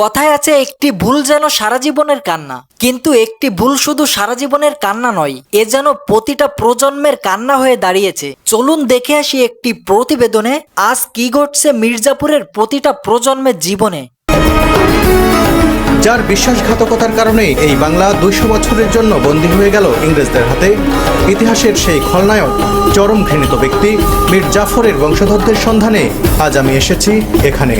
কথায় আছে, একটি ভুল যেন সারা জীবনের কান্না। কিন্তু একটি ভুল শুধু সারা জীবনের কান্না নয়, এ যেন প্রতিটা প্রজন্মের কান্না হয়ে দাঁড়িয়েছে। চলুন দেখে আসি একটি প্রতিবেদনে, আজ কি ঘটছে মির্জাপুরের প্রতিটা প্রজন্মের জীবনে। যার বিশ্বাসঘাতকতার কারণে এই বাংলা দুইশো বছরের জন্য বন্দী হয়ে গেল ইংরেজদের হাতে, ইতিহাসের সেই খলনায়ক, চরম ঘৃণিত ব্যক্তি মীর জাফরের বংশধরদের সন্ধানে আজ আমি এসেছি এখানে।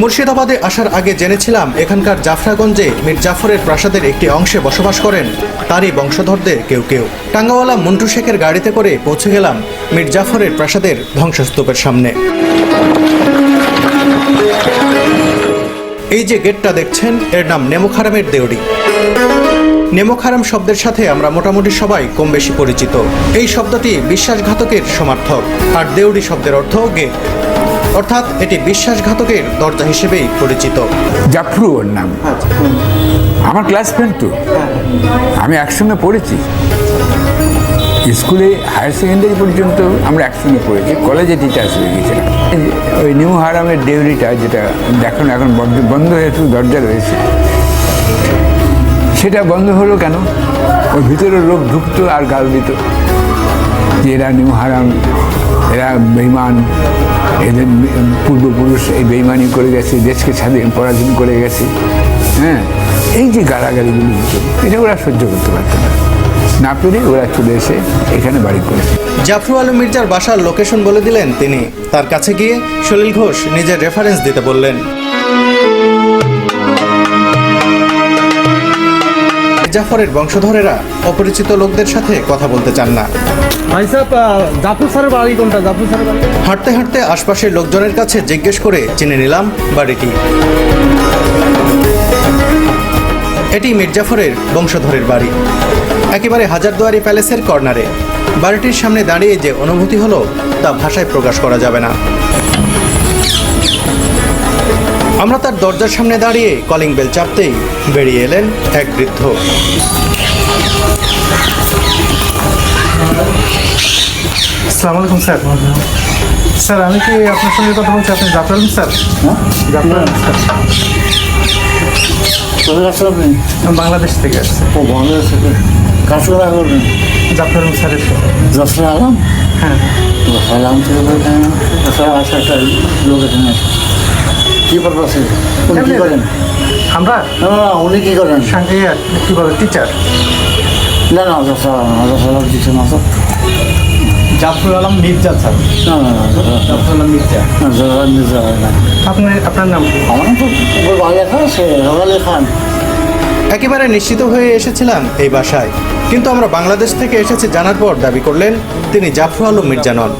মুর্শিদাবাদে আসার আগে জেনেছিলাম, এখানকার জাফরাগঞ্জে মীর জাফরের প্রাসাদের একটি অংশে বসবাস করেন তারই বংশধরদের কেউ কেউ। টাঙ্গাওয়ালা মন্টু শেখের গাড়িতে করে পৌঁছে গেলাম মীর জাফরের প্রাসাদের ধ্বংসস্তূপের সামনে। এই যে গেটটা দেখছেন, এর নাম নেমোখারামের দেউড়ি। নেমোখারাম শব্দের সাথে আমরা মোটামুটি সবাই কম বেশি পরিচিত। এই শব্দটি বিশ্বাসঘাতকের সমার্থক। আর দেউড়ি শব্দের অর্থ গেট। অর্থাৎ এটি বিশ্বাসঘাতকের দরজা হিসেবেই পরিচিত। জাফরু ওর নাম আমার ক্লাস ফ্রেন্ড তো। আমি একসঙ্গে পড়েছি। স্কুলে হায়ার সেকেন্ডারি পর্যন্ত আমরা একসঙ্গে পড়েছি। কলেজে টিচার্স হয়ে গেছিলাম। ওই নিউ হারামের ডেউরিটা যেটা দেখুন এখন বন্ধ বন্ধ হয়ে শুধু দরজা রয়েছে। সেটা বন্ধ হলো কেন? ওর ভিতরে লোক ঢুকতো আর গাল দিত যে এরা নিউ হারাম। এরা বেইমান এদের পূর্বপুরুষ এই বেইমানি করে গেছে, দেশকে স্বাধীন পরাধীন করে গেছে। হ্যাঁ এই যে গালাগালিগুলি হতো এটা ওরা সহ্য করতে পারতো না। না পেরে ওরা চলে এসে এখানে বাড়ি করেছে। জাফরু আলম মির্জার বাসার লোকেশন বলে দিলেন তিনি। তার কাছে গিয়ে সলিল ঘোষ নিজের রেফারেন্স দিতে বললেন। জাফরের বংশধরেরা অপরিচিত লোকদের সাথে কথা বলতে চান না। জাফর স্যারের বাড়ি কোনটা? জাফর স্যারের বাড়ি? হাঁটতে হাঁটতে আশপাশের লোকজনের কাছে জিজ্ঞেস করে চিনে নিলাম বাড়িটি এটি মির্জাফরের বংশধরের বাড়ি। একেবারে হাজারদুয়ারি প্যালেসের কর্নারে। বাড়িটির সামনে দাঁড়িয়ে যে অনুভূতি হলো তা ভাষায় প্রকাশ করা যাবে না। আমরা তার দরজার সামনে দাঁড়িয়ে কলিং বেল চাপতেই বেরিয়ে এলেন এক বৃদ্ধ। আসসালামু আলাইকুম স্যার। স্যার আমি কি আপনার সঙ্গে কথা বলছি? আপনি জাফর আলম স্যার জাফর আলম স্যার। কোথায় আসছেন আপনি? বাংলাদেশ থেকে আসছি। ও বাংলাদেশ থেকে। কার সঙ্গে দেখা করবেন? জাফর আলম স্যারের জাফর আলম? হ্যাঁ। আলাম থেকে বলছেন স্যার একটা লোক আসে কী পারপাসে উনি কী করেন? আমরা? না না উনি কী করেন? সঙ্গে কী বলে টিচার না না জাফর আলম দিচ্ছে না স্যার জাফর আলম মির্জা স্যার। না না না জাফর আলম মির্জা। দিচ্ছে না আপনি আপনার নাম আমার নাম তো বাংলা লেখা আছে বাংলা খান। একেবারে নিশ্চিত হয়ে এসেছিলাম এই বাসায়। কিন্তু আমরা বাংলাদেশ থেকে এসেছি জানার পর দাবি করলেন তিনি জাফর আলম মির্জা নন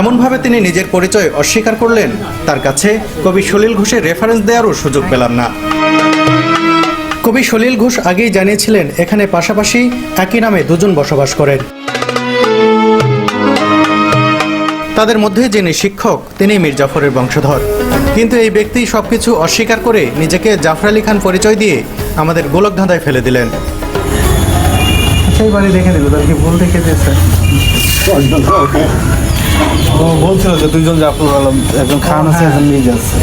এমনভাবে তিনি নিজের পরিচয় অস্বীকার করলেন, তার কাছে কবি সলিল ঘোষের রেফারেন্স দেওয়ারও সুযোগ পেলাম না। কবি সলিল ঘোষ আগেই জানিয়েছিলেন, এখানে পাশাপাশি একই নামে দুজন বসবাস করেন। তাদের মধ্যে যিনি শিক্ষক, তিনি মীর জাফরের বংশধর। কিন্তু এই ব্যক্তি সবকিছু অস্বীকার করে নিজেকে জাফর আলী খান পরিচয় দিয়ে আমাদের গোলক ধাঁধায় ফেলে দিলেন। সেই বাড়ি দেখে দিল তার কি ভুল দেখে দিয়েছে? ও বলছিল যে দুইজন জাফর আলম একজন খান আছে একজন মির্জা আছে।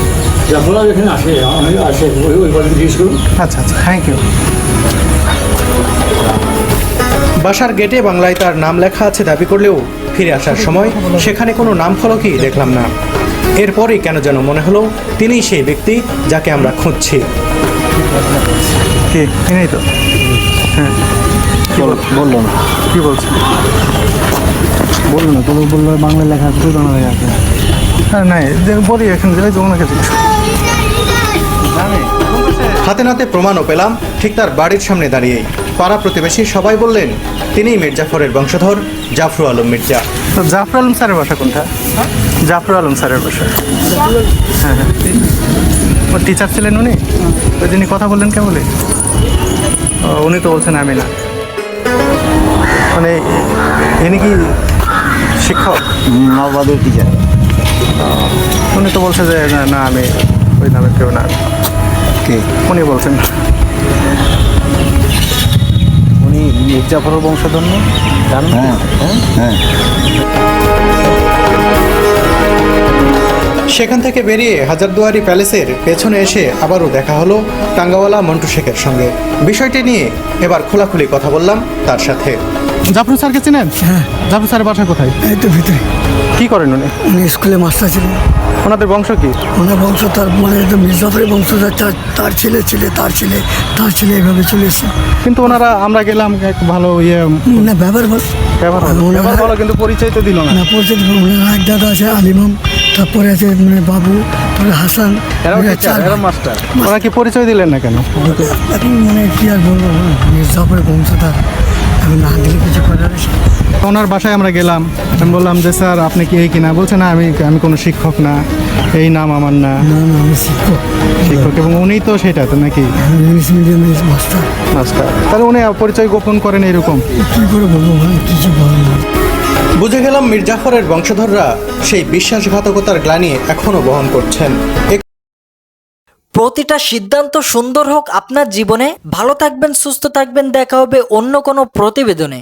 জাফর আলম এখানে আসে আমি আসে ওই ওই বাড়িতে জিজ্ঞেস করুন। আচ্ছা আচ্ছা থ্যাংক ইউ বাসার গেটে বাংলায় তার নাম লেখা আছে দাবি করলেও ফিরে আসার সময় সেখানে কোনো নাম ফলকই দেখলাম না। এরপরই কেন যেন মনে হলো তিনিই সেই ব্যক্তি যাকে আমরা খুঁজছি। কে এনেই তো? বলল না। কি বলছে? বলল না তুমি বলল বাংলা লেখা আছে বাংলা লেখা আছে। হ্যাঁ নাই বলি এখানে গেলে তো ওনাকে হাতে নাতে প্রমাণও পেলাম ঠিক তার বাড়ির সামনে দাঁড়িয়েই। পাড়া প্রতিবেশী সবাই বললেন তিনিই মির্জাফরের বংশধর জাফরু আলম মির্জা। তো জাফর আলম স্যারের বাসা কোনটা? জাফর আলম স্যারের বাসা। হ্যাঁ হ্যাঁ। ও টিচার ছিলেন উনি? ওই দিনই কথা বললেন কে বলে? ও, উনি তো বলছেন আমি না। মানে ইনি কি শিক্ষক? নবাদের টিচার উনি তো বলছে যে না আমি ওই নামের কেউ না। কে? উনি বলছেন। উনি মির্জাফরের বংশধর না জানেন হ্যাঁ? হ্যাঁ। সেখান থেকে বেরিয়ে হাজারদুয়ারি প্যালেসের পেছনে এসে আবারও দেখা হলো টাঙ্গাওয়ালা মন্টু শেখের সঙ্গে। বিষয়টি নিয়ে এবার খোলাখুলি কথা বললাম তার সাথে। জাফর স্যারকে চেনেন? হ্যাঁ। জাফর স্যারের বাসা কোথায়? এই তো ভিতরে। কি করেন উনি? উনি স্কুলে মাস্টার ছিলেন। ওনাদের বংশ কি? ওনার বংশ তার মানে তো মির্জাফরের বংশ তার তার ছেলে ছেলে তার ছেলে তার ছেলে এইভাবে চলে এসছে। কিন্তু ওনারা আমরা গেলাম এক ভালো ইয়ে না ব্যবহার ভালো। ওনারা- ব্যবহার ভালো কিন্তু পরিচয় তো দিল না। না পরিচিত ওনার এক দাদা আছে আলিমাম তারপরে আছে মানে বাবু তারপরে হাসান এরা চার মাস্টার। ওরা কি পরিচয় দিলেন না কেন? এখন মানে কি আর বলব মির্জাফরের বংশ তার। এখন না দিলে কিছু করার ওনার বাসায় আমরা গেলাম। আমি বললাম যে স্যার আপনি কি এই কিনা? বলছে না আমি আমি কোনো শিক্ষক না। এই নাম আমার না। না না আমি শিক্ষক। শিক্ষক এবং উনি তো সেটা তো নাকি ইংলিশ মিডিয়ামের মাস্টার মাস্টার তাহলে উনি পরিচয় গোপন করেন এরকম? কী করে বলব ভাই কিছু না বুঝে গেলাম মীর জাফরের বংশধররা সেই বিশ্বাসঘাতকতার গ্লানি এখনও বহন করছেন। প্রতিটা সিদ্ধান্ত সুন্দর হোক। আপনার জীবনে ভালো থাকবেন, সুস্থ থাকবেন, দেখা হবে অন্য কোনো প্রতিবেদনে।